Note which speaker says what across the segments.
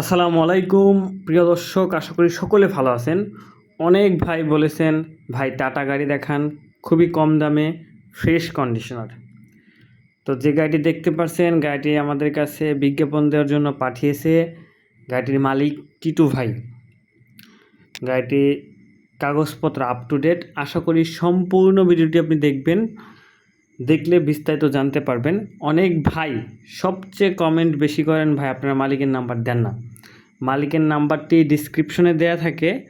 Speaker 1: আসসালামু আলাইকুম। প্রিয় দর্শক, আশা করি সকলে ভালো আছেন। অনেক ভাই বলেছেন, ভাই, টাটা গাড়ি দেখান, খুবই কম দামে, ফ্রেশ কন্ডিশনার। তো যে গাড়িটি দেখতে পাচ্ছেন গাড়িটি আমাদের কাছে বিজ্ঞাপন দেওয়ার জন্য পাঠিয়েছে গাড়িটির মালিক টিটু ভাই। গাড়িটি কাগজপত্র আপ টু ডেট আশা করি সম্পূর্ণ ভিডিওটি আপনি দেখবেন। দেখলে বিস্তারিত জানতে পারবেন। অনেক ভাই, সবচেয়ে কমেন্ট বেশি করেন, ভাই, আপনারা মালিকের নাম্বার দেন না। মালিকের নাম্বারটি ডিসক্রিপশনে দেয়া থাকে।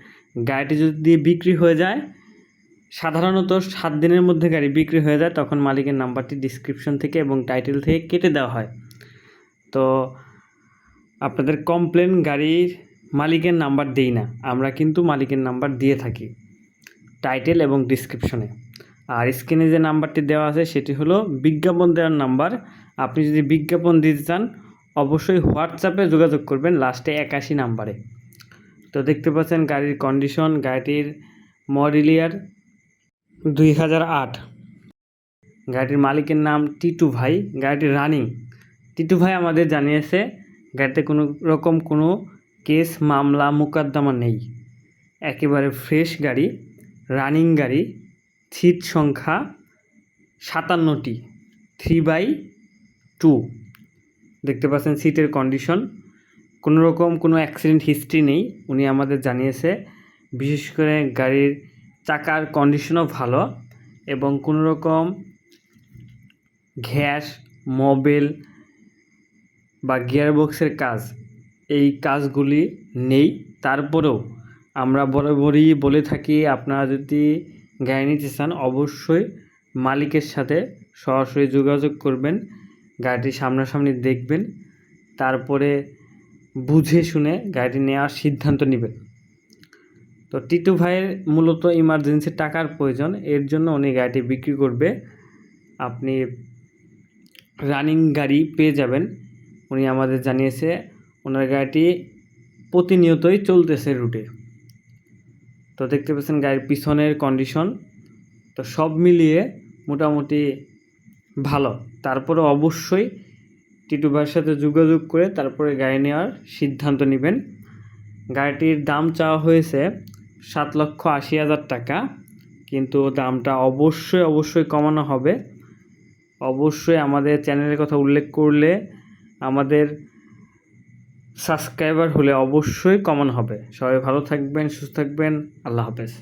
Speaker 1: গাড়িটি যদি বিক্রি হয়ে যায়, সাধারণত সাত দিনের মধ্যে গাড়ি বিক্রি হয়ে যায়, তখন মালিকের নাম্বারটি ডিসক্রিপশন থেকে এবং টাইটেল থেকে কেটে দেওয়া হয়। তো আপনাদের কমপ্লেন গাড়ির মালিকের নাম্বার দেই না। আমরা কিন্তু মালিকের নাম্বার দিয়ে থাকি টাইটেল এবং ডিসক্রিপশনে আর স্ক্রিনে যে নাম্বারটি দেওয়া আছে সেটি হলো বিজ্ঞাপন দেওয়ার নাম্বার। আপনি যদি বিজ্ঞাপন দিতে চান, অবশ্যই হোয়াটসঅ্যাপে যোগাযোগ করবেন লাস্টে একাশি নাম্বারে। তো দেখতে পাচ্ছেন গাড়ির কন্ডিশন গাড়িটির মডেল ইয়ার দুই হাজার আট। গাড়িটির মালিকের নাম টিটু ভাই, গাড়িটির রানিং টিটু ভাই আমাদের জানিয়েছে, গাড়িতে কোনো রকম কোনো কেস মামলা, মোকদ্দমা নেই। একেবারে ফ্রেশ গাড়ি রানিং গাড়ি। সিট সংখ্যা সাতান্নটি থ্রি বাই টু দেখতে পাচ্ছেন সিটের কন্ডিশন কোনো রকম কোনো অ্যাক্সিডেন্ট হিস্ট্রি নেই। উনি আমাদের জানিয়েছে, বিশেষ করে গাড়ির চাকার কন্ডিশনও ভালো এবং কোনো রকম ঘ্যাস মোবিল বা গিয়ারবক্সের কাজ, এই কাজগুলি নেই। তারপরেও আমরা বরাবরই বলে থাকি, আপনারা যদি গাড়ি নিতে চান অবশ্যই মালিকের সাথে সরাসরি যোগাযোগ করবেন, গাড়িটি সামনাসামনি দেখবেন, তারপরে বুঝে শুনে গাড়িটি নেওয়ার সিদ্ধান্ত নেবেন। তো টিটু ভাইয়ের মূলত ইমার্জেন্সি টাকার প্রয়োজন, এর জন্য উনি গাড়িটি বিক্রি করবে। আপনি রানিং গাড়ি পেয়ে যাবেন, উনি আমাদের জানিয়েছে, ওনার গাড়িটি প্রতিনিয়তই চলতেছে রুটে তো দেখতে পাচ্ছেন গাড়ির পিছনের কন্ডিশন তো সব মিলিয়ে মোটামুটি ভালো। তারপরে অবশ্যই টিটু ভাইয়ের সাথে যোগাযোগ করে তারপরে গাড়ি নেওয়ার সিদ্ধান্ত নেবেন। গাড়িটির দাম চাওয়া হয়েছে সাত লক্ষ আশি হাজার টাকা, কিন্তু দামটা অবশ্যই অবশ্যই কমানো হবে। অবশ্যই আমাদের চ্যানেলের কথা উল্লেখ করলে আমাদের সাবস্ক্রাইবার হলে অবশ্যই কমন হবে। সবাই ভালো থাকবেন সুস্থ থাকবেন। আল্লাহ হাফেজ।